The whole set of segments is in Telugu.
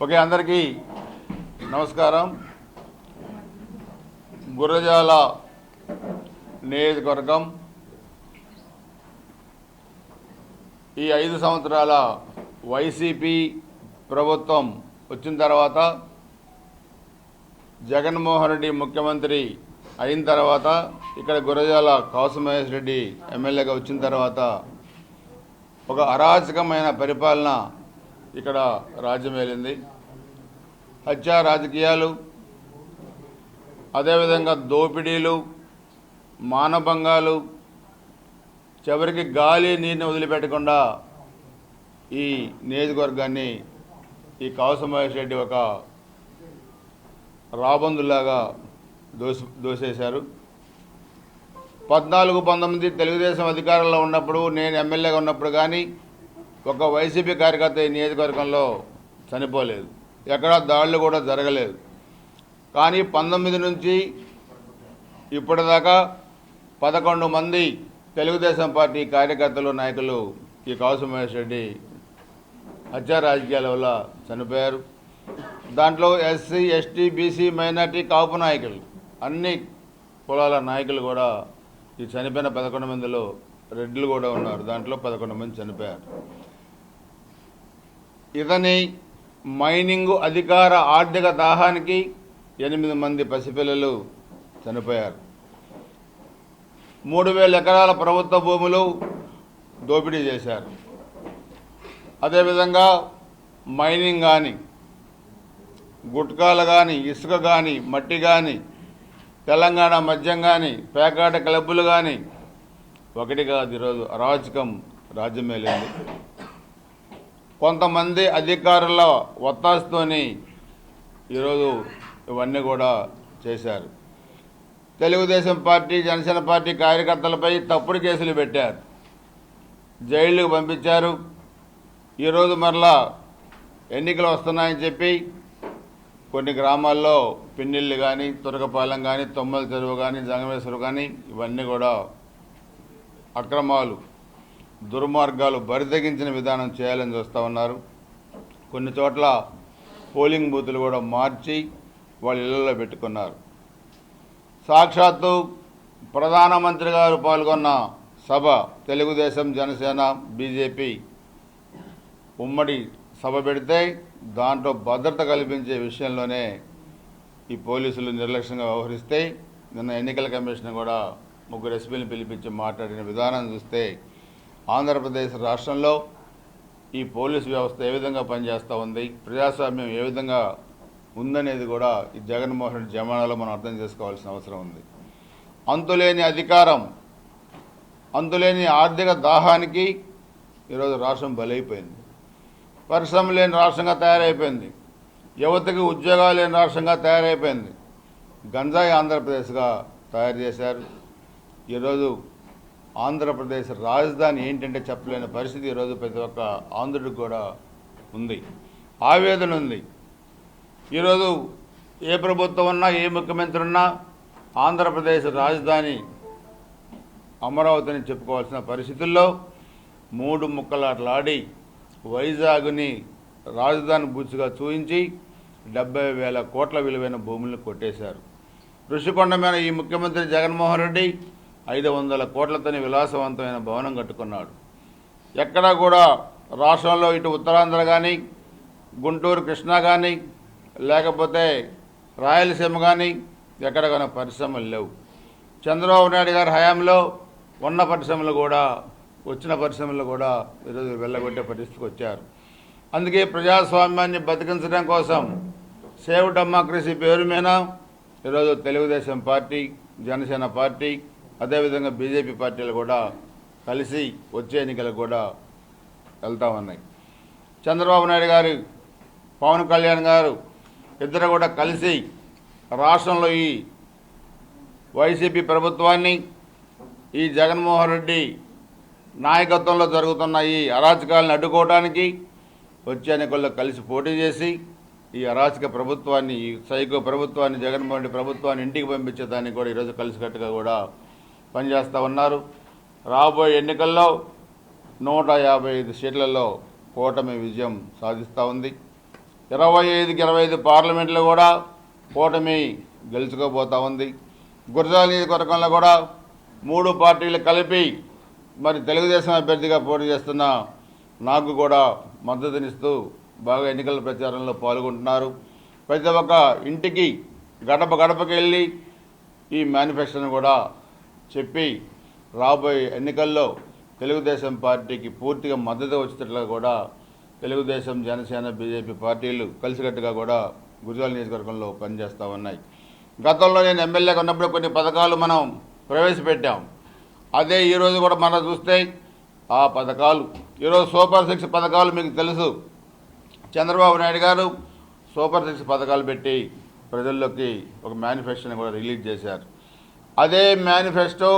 ఓకే అందరికీ నమస్కారం. గురజాల నియోజకవర్గం ఈ ఐదు సంవత్సరాల వైసీపీ ప్రభుత్వం వచ్చిన తర్వాత జగన్మోహన్ రెడ్డి ముఖ్యమంత్రి అయిన తర్వాత ఇక్కడ గురజాల కౌసమహేష్ రెడ్డి ఎమ్మెల్యేగా వచ్చిన తర్వాత ఒక అరాచకమైన పరిపాలన ఇక్కడ రాజ్యమేలింది హత్య రాజకీయాలు అదేవిధంగా దోపిడీలు మానభంగాలు చివరికి గాలి నీరుని వదిలిపెట్టకుండా ఈ నియోజకవర్గాన్ని ఈ కౌసమహేష్ రెడ్డి ఒక రాబందులాగా దోసి దోసేశారు. పద్నాలుగు పంతొమ్మిది తెలుగుదేశం అధికారంలో ఉన్నప్పుడు నేను ఎమ్మెల్యేగా ఉన్నప్పుడు కానీ ఒక వైసీపీ కార్యకర్త ఈ నియోజకవర్గంలో చనిపోలేదు. ఎక్కడా దాడులు కూడా జరగలేదు. కానీ పంతొమ్మిది నుంచి ఇప్పటిదాకా పదకొండు మంది తెలుగుదేశం పార్టీ కార్యకర్తలు నాయకులు ఈ కాసు మహేష్ రెడ్డి హత్యా రాజకీయాల వల్ల చనిపోయారు. దాంట్లో SC ST BC minority Kapu నాయకులు అన్ని కులాల నాయకులు కూడా ఈ చనిపోయిన పదకొండు మందిలో రెడ్లు కూడా ఉన్నారు. దాంట్లో పదకొండు మంది చనిపోయారు. ఇతని మైనింగ్ అధికార ఆర్థిక దాహానికి ఎనిమిది మంది పసిపిల్లలు చనిపోయారు. మూడు వేల ఎకరాల ప్రభుత్వ భూములు దోపిడీ చేశారు. అదేవిధంగా మైనింగ్ కానీ గుట్కాలు కానీ ఇసుక కానీ మట్టి కానీ తెలంగాణ మద్యం కానీ పేకాట క్లబ్బులు కానీ ఒకటి కాదు ఈరోజు అరాచకం రాజ్యం మేలింది. కొంతమంది అధికారుల ఒత్తాసుతోని ఈరోజు ఇవన్నీ కూడా చేశారు. తెలుగుదేశం పార్టీ జనసేన పార్టీ కార్యకర్తలపై తప్పుడు కేసులు పెట్టారు. జైళ్ళకు పంపించారు. ఈరోజు మరలా ఎన్నికలు వస్తున్నాయని చెప్పి కొన్ని గ్రామాల్లో పిన్నిళ్ళు కానీ తురకపాలెం కానీ తొమ్మల చెరువు కానీ జంగమేశ్వరు కానీ ఇవన్నీ కూడా అక్రమాలు దుర్మార్గాలు బరితెగించిన విధానం చేయాలని చూస్తూ ఉన్నారు. కొన్ని చోట్ల పోలింగ్ బూతులు కూడా మార్చి వాళ్ళ ఇళ్ళలో పెట్టుకున్నారు. సాక్షాత్తు ప్రధానమంత్రి గారు పాల్గొన్న సభ తెలుగుదేశం జనసేన బీజేపీ ఉమ్మడి సభ పెడితే దాంట్లో భద్రత కల్పించే విషయంలోనే ఈ పోలీసులు నిర్లక్ష్యంగా వ్యవహరిస్తే నిన్న ఎన్నికల కమిషన్ కూడా ముగ్గురు ఎస్పీని పిలిపించి మాట్లాడిన విధానం చూస్తే ఆంధ్రప్రదేశ్ రాష్ట్రంలో ఈ పోలీస్ వ్యవస్థ ఏ విధంగా పనిచేస్తూ ఉంది ప్రజాస్వామ్యం ఏ విధంగా ఉందనేది కూడా ఈ జగన్మోహన్ రెడ్డి జమానాలో మనం అర్థం చేసుకోవాల్సిన అవసరం ఉంది. అంతులేని అధికారం అంతులేని ఆర్థిక దాహానికి ఈరోజు రాష్ట్రం బలైపోయింది. పరిశ్రమ లేని రాష్ట్రంగా తయారైపోయింది. యువతకి ఉద్యోగాలు లేని రాష్ట్రంగా తయారైపోయింది. గంజాయి ఆంధ్రప్రదేశ్గా తయారు చేశారు. ఈరోజు ఆంధ్రప్రదేశ్ రాజధాని ఏంటంటే చెప్పలేని పరిస్థితి ఈరోజు ప్రతి ఒక్క ఆంధ్రుడికి కూడా ఉంది. ఆవేదన ఉంది. ఈరోజు ఏ ప్రభుత్వం ఉన్నా ఏ ముఖ్యమంత్రి ఉన్నా ఆంధ్రప్రదేశ్ రాజధాని అమరావతిని చెప్పుకోవాల్సిన పరిస్థితుల్లో మూడు ముక్కలాటలాడి వైజాగ్ని రాజధాని బూచుగా చూయించి డెబ్బై వేల కోట్ల విలువైన భూములను కొట్టేశారు. ఋషికొండ మీద ఈ ముఖ్యమంత్రి జగన్మోహన్ రెడ్డి ఐదు వందల కోట్లతోని విలాసవంతమైన భవనం కట్టుకున్నాడు. ఎక్కడా కూడా రాష్ట్రంలో ఇటు ఉత్తరాంధ్ర కానీ గుంటూరు కృష్ణా కానీ లేకపోతే రాయలసీమ కానీ ఎక్కడ కానీ పరిశ్రమలు లేవు. చంద్రబాబు నాయుడు గారి హయాంలో ఉన్న పరిశ్రమలు కూడా వచ్చిన పరిశ్రమలు కూడా ఈరోజు వెళ్ళగొట్టే పరిస్థితికి వచ్చారు. అందుకే ప్రజాస్వామ్యాన్ని బతికించడం కోసం సేవ్ డెమోక్రసీ పేరు మీద ఈరోజు తెలుగుదేశం పార్టీ జనసేన పార్టీ అదేవిధంగా బీజేపీ పార్టీలు కూడా కలిసి వచ్చే ఎన్నికలకు కూడా వెళ్తా ఉన్నాయి. చంద్రబాబు నాయుడు గారు పవన్ కళ్యాణ్ గారు ఇద్దరు కూడా కలిసి రాష్ట్రంలో ఈ వైసీపీ ప్రభుత్వాన్ని ఈ జగన్మోహన్ రెడ్డి నాయకత్వంలో జరుగుతున్న ఈ అరాచకాలను అడ్డుకోవడానికి వచ్చే ఎన్నికల్లో కలిసి పోటీ చేసి ఈ అరాచక ప్రభుత్వాన్ని ఈ సైకో ప్రభుత్వాన్ని జగన్మోహన్ రెడ్డి ప్రభుత్వాన్ని ఇంటికి పంపించేదానికి కూడా ఈరోజు కలిసికట్టుగా కూడా పనిచేస్తూ ఉన్నారు. రాబోయే ఎన్నికల్లో నూట యాభై ఐదు సీట్లలో కూటమి విజయం సాధిస్తూ ఉంది. ఇరవై ఐదుకి ఇరవై ఐదు పార్లమెంట్లో కూడా కూటమి గెలుచుకోబోతా ఉంది. గురజాల నియోజకవర్గంలో కూడా మూడు పార్టీలు కలిపి మరి తెలుగుదేశం అభ్యర్థిగా పోటీ చేస్తున్న నాకు కూడా మద్దతునిస్తూ బాగా ఎన్నికల ప్రచారంలో పాల్గొంటున్నారు. ప్రతి ఒక్క ఇంటికి గడప గడపకి వెళ్ళి ఈ మేనిఫెస్టోను కూడా చెప్పి రాబోయే ఎన్నికల్లో తెలుగుదేశం పార్టీకి పూర్తిగా మద్దతు వచ్చేటట్లుగా కూడా తెలుగుదేశం జనసేన బీజేపీ పార్టీలు కలిసికట్టుగా కూడా గుజరాల నియోజకవర్గంలో పనిచేస్తూ ఉన్నాయి. గతంలో నేను ఎమ్మెల్యేగా ఉన్నప్పుడు కొన్ని పథకాలు మనం ప్రవేశపెట్టాం. అదే ఈరోజు కూడా మనం చూస్తే ఆ పథకాలు. ఈరోజు సూపర్ సిక్స్ పథకాలు మీకు తెలుసు. చంద్రబాబు నాయుడు గారు సూపర్ సిక్స్ పథకాలు పెట్టి ప్రజల్లోకి ఒక మేనిఫెస్టోని కూడా రిలీజ్ చేశారు. అదే మేనిఫెస్టో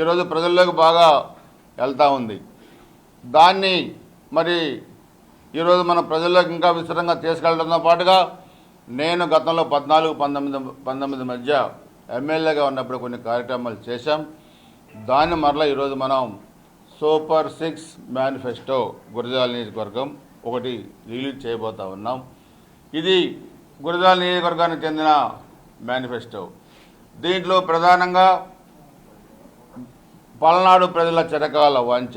ఈరోజు ప్రజల్లోకి బాగా వెళ్తూ ఉంది. దాన్ని మరి ఈరోజు మన ప్రజల్లోకి ఇంకా విస్తృతంగా తీసుకెళ్ళడంతో పాటుగా నేను గతంలో పద్నాలుగు పంతొమ్మిది పంతొమ్మిది మధ్య ఎమ్మెల్యేగా ఉన్నప్పుడు కొన్ని కార్యక్రమాలు చేశాం. దాన్ని మరలా ఈరోజు మనం సూపర్ సిక్స్ మేనిఫెస్టో గురజాల నియోజకవర్గం ఒకటి రిలీజ్ చేయబోతా ఉన్నాం. ఇది గురజాల నియోజకవర్గానికి చెందిన మేనిఫెస్టో. దీంట్లో ప్రధానంగా పల్నాడు ప్రజల చిరకాల వాంఛ.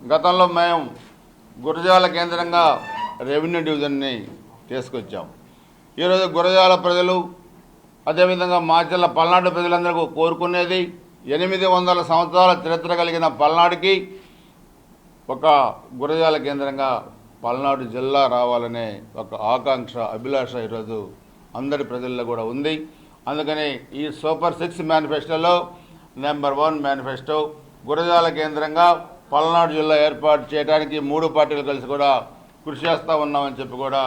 గతంలో మేము గురజాల కేంద్రంగా రెవెన్యూ డివిజన్ని తీసుకొచ్చాం. ఈరోజు గురజాల ప్రజలు అదేవిధంగా మాచర్ల పల్నాడు ప్రజలందరూ కోరుకునేది ఎనిమిది వందల సంవత్సరాల చరిత్ర కలిగిన పల్నాడుకి ఒక గురజాల కేంద్రంగా పల్నాడు జిల్లా రావాలనే ఒక ఆకాంక్ష అభిలాష ఈరోజు అందరి ప్రజల్లో కూడా ఉంది. అందుకని ఈ సూపర్ సిక్స్ మేనిఫెస్టోలో నెంబర్ వన్ మేనిఫెస్టో గురజాల కేంద్రంగా పల్నాడు జిల్లా ఏర్పాటు చేయడానికి మూడు పార్టీలు కలిసి కూడా కృషి చేస్తూ ఉన్నామని చెప్పి కూడా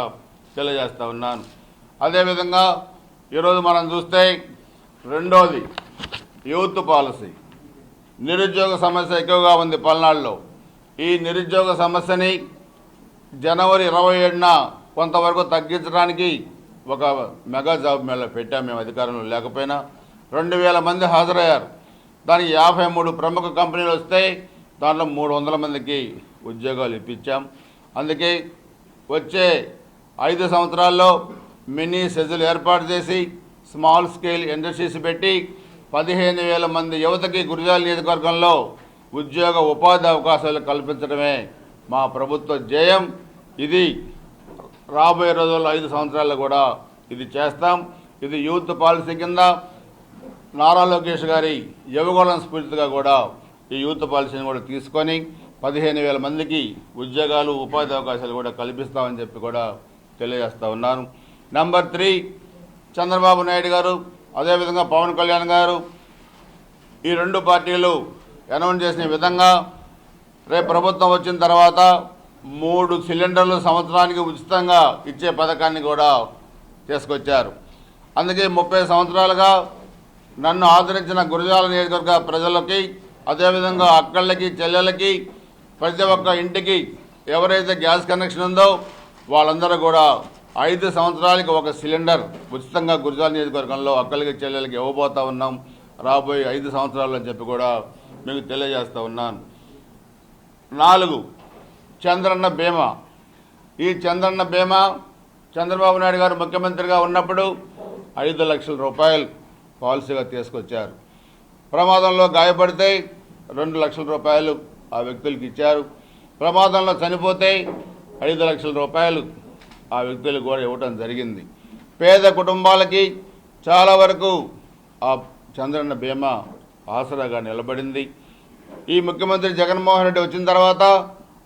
తెలియజేస్తూ ఉన్నాను. అదేవిధంగా ఈరోజు మనం చూస్తే రెండోది యూత్ పాలసీ. నిరుద్యోగ సమస్య ఎక్కువగా ఉంది పల్నాడులో. ఈ నిరుద్యోగ సమస్యని జనవరి ఇరవై ఏడున కొంతవరకు తగ్గించడానికి ఒక మెగా జాబ్ మేళ పెట్టాం మేము అధికారంలో లేకపోయినా. రెండు వేల మంది హాజరయ్యారు. దానికి యాభై మూడు ప్రముఖ కంపెనీలు వస్తే దాంట్లో మూడు వందల మందికి ఉద్యోగాలు ఇప్పించాం. అందుకే వచ్చే ఐదు సంవత్సరాల్లో మినీ సెజులు ఏర్పాటు చేసి స్మాల్ స్కేల్ ఇండస్ట్రీస్ పెట్టి పదిహేను వేల మంది యువతకి గురిజాల నియోజకవర్గంలో ఉద్యోగ ఉపాధి అవకాశాలు కల్పించడమే మా ప్రభుత్వ జయం ఇది రాబోయే రోజుల్లో ఐదు సంవత్సరాల్లో కూడా ఇది చేస్తాం. ఇది యూత్ పాలసీ కింద నారా లోకేష్ గారి యువగోళం స్ఫూర్తిగా కూడా ఈ యూత్ పాలసీని కూడా తీసుకొని పదిహేను వేల మందికి ఉద్యోగాలు ఉపాధి అవకాశాలు కూడా కల్పిస్తామని చెప్పి కూడా తెలియజేస్తా ఉన్నాను. నంబర్ త్రీ చంద్రబాబు నాయుడు గారు అదేవిధంగా పవన్ కళ్యాణ్ గారు ఈ రెండు పార్టీలు అనౌన్స్ చేసిన విధంగా రేపు ప్రభుత్వం వచ్చిన తర్వాత మూడు సిలిండర్లు సంవత్సరానికి ఉచితంగా ఇచ్చే పథకాన్ని కూడా తీసుకొచ్చారు. అందుకే ముప్పై సంవత్సరాలుగా నన్ను ఆదరించిన గురజాల నియోజకవర్గ ప్రజలకి అదేవిధంగా అక్కళ్ళకి చెల్లెలకి ప్రతి ఒక్క ఇంటికి ఎవరైతే గ్యాస్ కనెక్షన్ ఉందో వాళ్ళందరూ కూడా ఐదు సంవత్సరాలకి ఒక సిలిండర్ ఉచితంగా గురజాల నియోజకవర్గంలో అక్కలకి చెల్లెలకి ఇవ్వబోతా ఉన్నాం. రాబోయే ఐదు సంవత్సరాలు అని చెప్పి కూడా మీకు తెలియజేస్తూ ఉన్నాను. నాలుగు చంద్రన్న బీమా ఈ చంద్రన్న బీమా చంద్రబాబు నాయుడు గారు ముఖ్యమంత్రిగా ఉన్నప్పుడు ఐదు లక్షల రూపాయలు పాలసీగా తీసుకొచ్చారు. ప్రమాదంలో గాయపడితే రెండు లక్షల రూపాయలు ఆ వ్యక్తులకు ఇచ్చారు. ప్రమాదంలో చనిపోతే ఐదు లక్షల రూపాయలు ఆ వ్యక్తులకు కూడా ఇవ్వటం జరిగింది. పేద కుటుంబాలకి చాలా వరకు ఆ చంద్రన్న బీమా ఆసరాగా నిలబడింది. ఈ ముఖ్యమంత్రి జగన్మోహన్ రెడ్డి వచ్చిన తర్వాత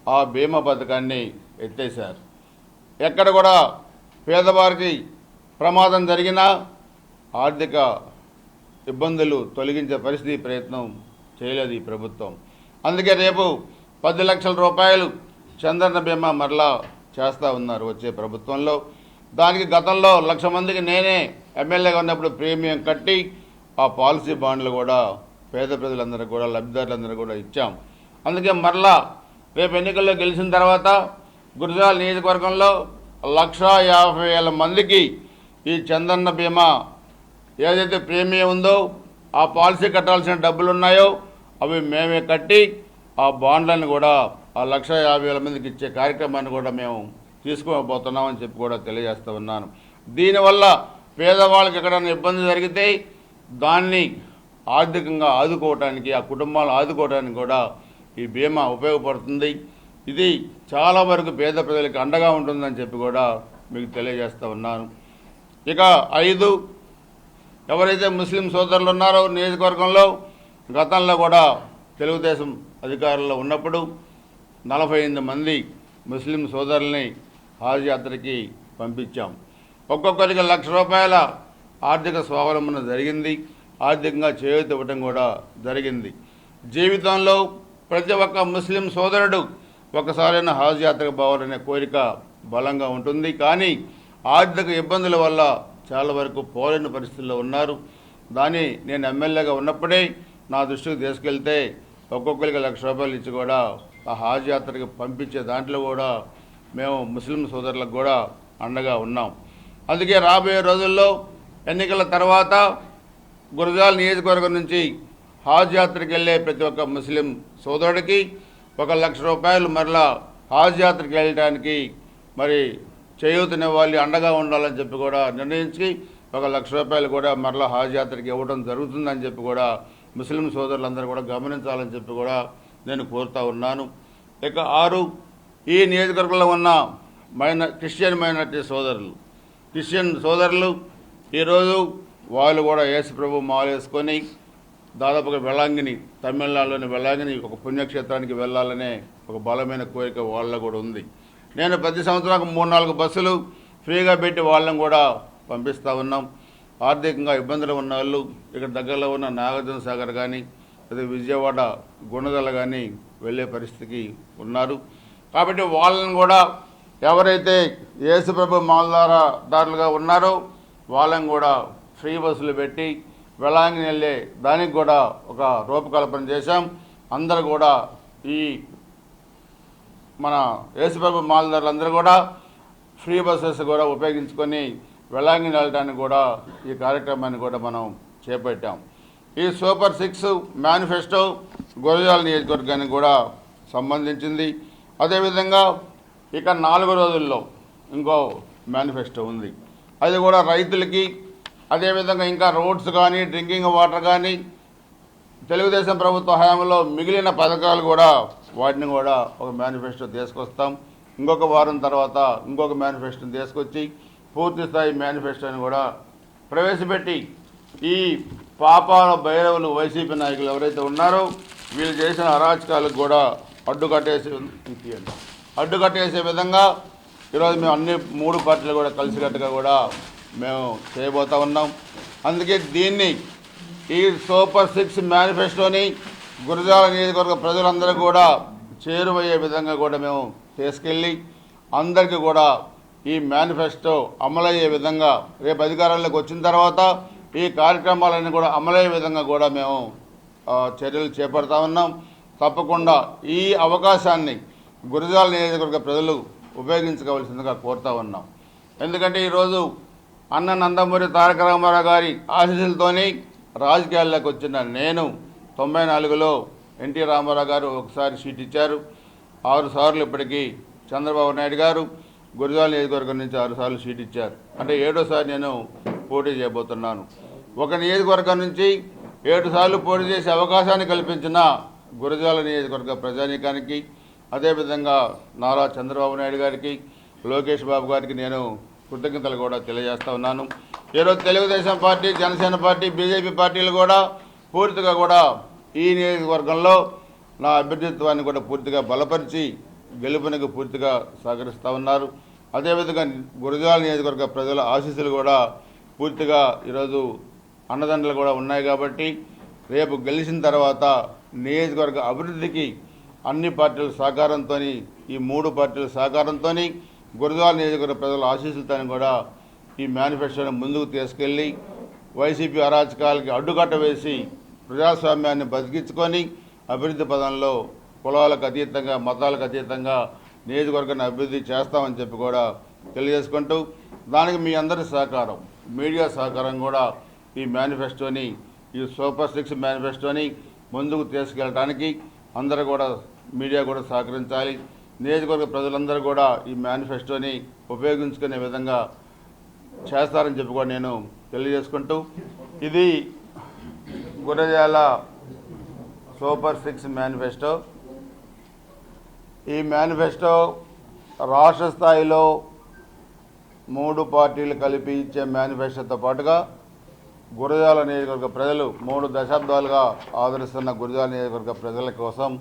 ఆ బీమా పథకాన్ని ఎత్తేశారు. ఎక్కడ కూడా పేదవారికి ప్రమాదం జరిగినా ఆర్థిక ఇబ్బందులు తొలగించే పరిస్థితి ప్రయత్నం చేయలేదు ఈ ప్రభుత్వం. అందుకే రేపు పది లక్షల రూపాయలు చంద్రన్న బీమా మరలా చేస్తూ ఉన్నారు వచ్చే ప్రభుత్వంలో. దానికి గతంలో లక్ష మందికి నేనే ఎమ్మెల్యేగా ఉన్నప్పుడు ప్రీమియం కట్టి ఆ పాలసీ బాండ్లు కూడా పేద ప్రజలందరికీ కూడా లబ్ధిదారులందరూ కూడా ఇచ్చాం. అందుకే మరలా రేపు ఎన్నికల్లో గెలిచిన తర్వాత గురజాల నియోజకవర్గంలో లక్షా యాభై వేల మందికి ఈ చందన్న బీమా ఏదైతే ప్రీమియం ఉందో ఆ పాలసీ కట్టాల్సిన డబ్బులు ఉన్నాయో అవి మేమే కట్టి ఆ బాండ్లను కూడా ఆ లక్ష యాభై వేల మందికి ఇచ్చే కార్యక్రమాన్ని కూడా మేము తీసుకోబోతున్నామని చెప్పి కూడా తెలియజేస్తూ ఉన్నాను. దీనివల్ల పేదవాళ్ళకి ఎక్కడైనా ఇబ్బంది జరిగితే దాన్ని ఆర్థికంగా ఆదుకోవటానికి ఆ కుటుంబాలను ఆదుకోవడానికి కూడా ఈ బీమా ఉపయోగపడుతుంది. ఇది చాలా వరకు పేద ప్రజలకు అండగా ఉంటుందని చెప్పి కూడా మీకు తెలియజేస్తూ ఉన్నాను. ఇక ఐదు ఎవరైతే ముస్లిం సోదరులు ఉన్నారో నియోజకవర్గంలో గతంలో కూడా తెలుగుదేశం అధికారంలో ఉన్నప్పుడు నలభై ఎనిమిది మంది ముస్లిం సోదరుల్ని హాజ్ యాత్రకి పంపించాం. ఒక్కొక్కరికి లక్ష రూపాయల ఆర్థిక స్వావలంబన జరిగింది. ఆర్థికంగా చేయూత ఇవ్వడం కూడా జరిగింది. జీవితంలో ప్రతి ఒక్క ముస్లిం సోదరుడు ఒకసారైనా హాజ్ యాత్రకు పోవాలనే కోరిక బలంగా ఉంటుంది. కానీ ఆర్థిక ఇబ్బందుల వల్ల చాలా వరకు పోలేని పరిస్థితుల్లో ఉన్నారు. దాన్ని నేను ఎమ్మెల్యేగా ఉన్నప్పుడే నా దృష్టికి తీసుకెళ్తే ఒక్కొక్కరికి లక్ష రూపాయలు ఇచ్చి కూడా ఆ హాజ్ యాత్రకి పంపించే దాంట్లో కూడా మేము ముస్లిం సోదరులకు కూడా అండగా ఉన్నాం. అందుకే రాబోయే రోజుల్లో ఎన్నికల తర్వాత గురజాల నియోజకవర్గం నుంచి హాజ్ యాత్రకి వెళ్ళే ప్రతి ఒక్క ముస్లిం సోదరుడికి ఒక లక్ష రూపాయలు మరలా హాజ్ యాత్రకి వెళ్ళడానికి మరి చేయూతనివ్వాలి అండగా ఉండాలని చెప్పి కూడా నిర్ణయించి ఒక లక్ష రూపాయలు కూడా మరలా హాజ్ యాత్రకి ఇవ్వడం జరుగుతుందని చెప్పి కూడా ముస్లిం సోదరులందరూ కూడా గమనించాలని చెప్పి కూడా నేను కోరుతా ఉన్నాను. ఇక ఆరు ఈ నియోజకవర్గంలో ఉన్న మైన క్రిస్టియన్ మైనార్టీ సోదరులు. క్రిస్టియన్ సోదరులు ఈరోజు వాళ్ళు కూడా యేసు ప్రభు మాలు వేసుకొని దాదాపుగా వెళాంగిని తమిళనాడులోని వెళాంగిని ఒక పుణ్యక్షేత్రానికి వెళ్ళాలనే ఒక బలమైన కోరిక వాళ్ళ కూడా ఉంది. నేను ప్రతి సంవత్సరం మూడు నాలుగు బస్సులు ఫ్రీగా పెట్టి వాళ్ళని కూడా పంపిస్తూ ఉన్నాం. ఆర్థికంగా ఇబ్బందులు ఉన్న వాళ్ళు ఇక్కడ దగ్గరలో ఉన్న నాగార్జున సాగర్ కానీ లేదా విజయవాడ గుణదల కానీ వెళ్ళే పరిస్థితికి ఉన్నారు. కాబట్టి వాళ్ళని కూడా ఎవరైతే యేసుప్రభు మాల్దార దారులుగా ఉన్నారో వాళ్ళని కూడా ఫ్రీ బస్సులు పెట్టి వెళాంగిని వెళ్ళే దానికి కూడా ఒక రూపకల్పన చేశాం. అందరూ కూడా ఈ మన యేసుప్రభు మాలదారులందరూ కూడా ఫ్రీ బస్సెస్ కూడా ఉపయోగించుకొని వెళాంగిని వెళ్ళడానికి కూడా ఈ కార్యక్రమాన్ని కూడా మనం చేపట్టాం. ఈ సూపర్ సిక్స్ మేనిఫెస్టో గురజాల నియోజకవర్గానికి కూడా సంబంధించింది. అదేవిధంగా ఇక నాలుగు రోజుల్లో ఇంకో మేనిఫెస్టో ఉంది. అది కూడా రైతులకి అదేవిధంగా ఇంకా రోడ్స్ కానీ డ్రింకింగ్ వాటర్ కానీ తెలుగుదేశం ప్రభుత్వ హయాంలో మిగిలిన పథకాలు కూడా వాటిని కూడా ఒక మేనిఫెస్టో తీసుకొస్తాం. ఇంకొక వారం తర్వాత ఇంకొక మేనిఫెస్టోని తీసుకొచ్చి పూర్తి స్థాయి మేనిఫెస్టోని కూడా ప్రవేశపెట్టి ఈ పాపాల భైరవులు వైసీపీ నాయకులు ఎవరైతే ఉన్నారో వీళ్ళు చేసిన అరాచకాలకు కూడా అడ్డుకట్టేసే అడ్డుకట్టేసే విధంగా ఈరోజు మేము అన్ని మూడు పార్టీలు కూడా కలిసికట్టుగా కూడా మేము చేయబోతా ఉన్నాం. అందుకే దీన్ని ఈ సూపర్ సిక్స్ మేనిఫెస్టోని గురజాల నియోజకవర్గ ప్రజలందరూ కూడా చేరువయ్యే విధంగా కూడా మేము తీసుకెళ్ళి అందరికీ కూడా ఈ మేనిఫెస్టో అమలయ్యే విధంగా రేపు అధికారంలోకి వచ్చిన తర్వాత ఈ కార్యక్రమాలన్నీ కూడా అమలయ్యే విధంగా కూడా మేము చర్యలు చేపడతా ఉన్నాం. తప్పకుండా ఈ అవకాశాన్ని గురజాల నియోజకవర్గ ప్రజలు ఉపయోగించుకోవాల్సిందిగా కోరుతా ఉన్నాం. ఎందుకంటే ఈరోజు అన్న నందమూరి తారక రామారావు గారి ఆశీస్సులతోనే రాజకీయాల్లోకి వచ్చిన నేను తొంభై నాలుగులో ఎన్టీ రామారావు గారు ఒకసారి సీట్ ఇచ్చారు. ఆరు సార్లు ఇప్పటికీ చంద్రబాబు నాయుడు గారు గురిజాల నియోజకవర్గం నుంచి ఆరు సార్లు సీట్ ఇచ్చారు. అంటే ఏడోసారి నేను పోటీ చేయబోతున్నాను. ఒక నియోజకవర్గం నుంచి ఏడు సార్లు పోటీ చేసే అవకాశాన్ని కల్పించిన గురజాల నియోజకవర్గ ప్రజానీకానికి అదేవిధంగా నారా చంద్రబాబు నాయుడు గారికి లోకేష్ బాబు గారికి నేను కృతజ్ఞతలు కూడా తెలియజేస్తా ఉన్నాను. ఈరోజు Telugudesam party Janasena party BJP పార్టీలు కూడా పూర్తిగా కూడా ఈ నియోజకవర్గంలో నా అభ్యర్థిత్వాన్ని కూడా పూర్తిగా బలపరిచి గెలుపునకు పూర్తిగా సహకరిస్తూ ఉన్నారు. అదేవిధంగా గురజాల నియోజకవర్గ ప్రజల ఆశీస్సులు కూడా పూర్తిగా ఈరోజు అన్నదండలు కూడా ఉన్నాయి కాబట్టి రేపు గెలిచిన తర్వాత నియోజకవర్గ అభివృద్ధికి అన్ని పార్టీల సహకారంతో ఈ మూడు పార్టీల సహకారంతో గురజాల నియోజకవర్గ ప్రజల ఆశీస్సులతో కూడా ఈ మేనిఫెస్టోను ముందుకు తీసుకెళ్ళి వైసీపీ అరాచకాలకి అడ్డుకట్ట వేసి ప్రజాస్వామ్యాన్ని బతికించుకొని అభివృద్ధి పదంలో కులాలకు అతీతంగా మతాలకు అతీతంగా నియోజకవర్గాన్ని అభివృద్ధి చేస్తామని చెప్పి కూడా తెలియజేసుకుంటూ దానికి మీ అందరి సహకారం మీడియా సహకారం కూడా ఈ మేనిఫెస్టోని ఈ సూపర్ సిక్స్ మేనిఫెస్టోని ముందుకు తీసుకెళ్ళడానికి అందరూ కూడా మీడియా కూడా సహకరించాలి. నియోజకవర్గ ప్రజలందరూ కూడా ఈ మేనిఫెస్టోని ఉపయోగించుకునే విధంగా చేస్తారని చెప్పి కూడా నేను తెలియజేసుకుంటూ ఇది గురజాల సూపర్ సిక్స్ మేనిఫెస్టో. ఈ మేనిఫెస్టో రాష్ట్ర స్థాయిలో మూడు పార్టీలు కలిపి ఇచ్చే మేనిఫెస్టోతో పాటుగా గురజాల నియోజకవర్గ ప్రజలు మూడు దశాబ్దాలుగా ఆదరిస్తున్న గురజాల నియోజకవర్గ ప్రజల కోసం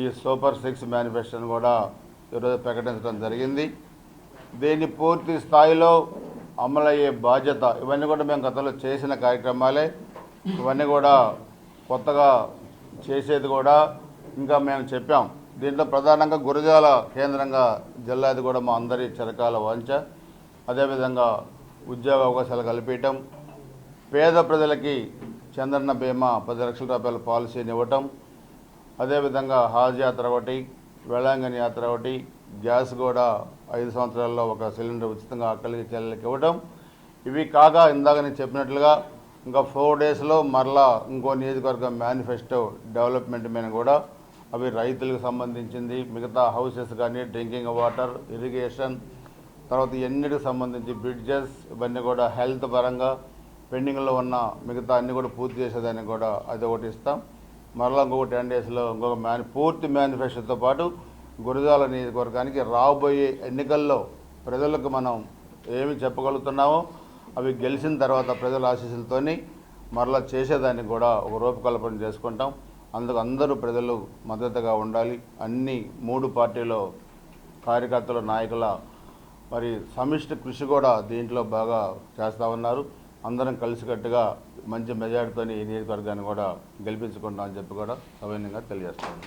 ఈ సూపర్ సిక్స్ మేనిఫెస్టోను కూడా ఈరోజు ప్రకటించడం జరిగింది. దీన్ని పూర్తి స్థాయిలో అమలయ్యే బాధ్యత ఇవన్నీ కూడా మేము గతంలో చేసిన కార్యక్రమాలే. ఇవన్నీ కూడా కొత్తగా చేసేది కూడా ఇంకా మేము చెప్పాం. దీంట్లో ప్రధానంగా గురజాల కేంద్రంగా జిల్లాది కూడా మా అందరి చిరకాల వంచ అదేవిధంగా ఉద్యోగ అవకాశాలు కల్పించటం పేద ప్రజలకి చంద్రన్న బీమా పది లక్షల రూపాయల పాలసీని ఇవ్వటం అదేవిధంగా హాజ్ యాత్ర ఒకటి వేళాంగని యాత్ర ఒకటి గ్యాస్ కూడా ఐదు సంవత్సరాల్లో ఒక సిలిండర్ ఉచితంగా అక్కడికి చెల్లెలకి ఇవ్వటం ఇవి కాగా ఇందాక నేను చెప్పినట్లుగా ఇంకా ఫోర్ డేస్లో మరలా ఇంకో నియోజకవర్గ మేనిఫెస్టో డెవలప్మెంట్ మీద కూడా అవి రైతులకు సంబంధించింది మిగతా హౌసెస్ కానీ డ్రింకింగ్ వాటర్ ఇరిగేషన్ తర్వాత ఎన్నిటికి సంబంధించి బ్రిడ్జెస్ ఇవన్నీ కూడా హెల్త్ పరంగా పెండింగ్లో ఉన్న మిగతా అన్నీ కూడా పూర్తి చేసేదానికి కూడా అది ఒకటి ఇస్తాం. మరలా ఇంకొక టెన్ డేస్లో ఇంకొక మ్యాన్ పూర్తి మేనిఫెస్టోతో పాటు గురజాల నియోజకవర్గానికి రాబోయే ఎన్నికల్లో ప్రజలకు మనం ఏమి చెప్పగలుగుతున్నామో అవి గెలిచిన తర్వాత ప్రజల ఆశీస్సులతోని మరలా చేసేదానికి కూడా ఒక రూపకల్పన చేసుకుంటాం. అందుకు అందరూ ప్రజలు మద్దతుగా ఉండాలి. అన్ని మూడు పార్టీలో కార్యకర్తల నాయకుల మరి సమిష్టి కృషి కూడా దీంట్లో బాగా చేస్తూ ఉన్నారు. అందరం కలిసికట్టుగా మంచి మెజార్టీతో ఈ నియోజకవర్గాన్ని కూడా గెలిపించుకుంటామని చెప్పి కూడా సవినయంగా తెలియజేస్తాను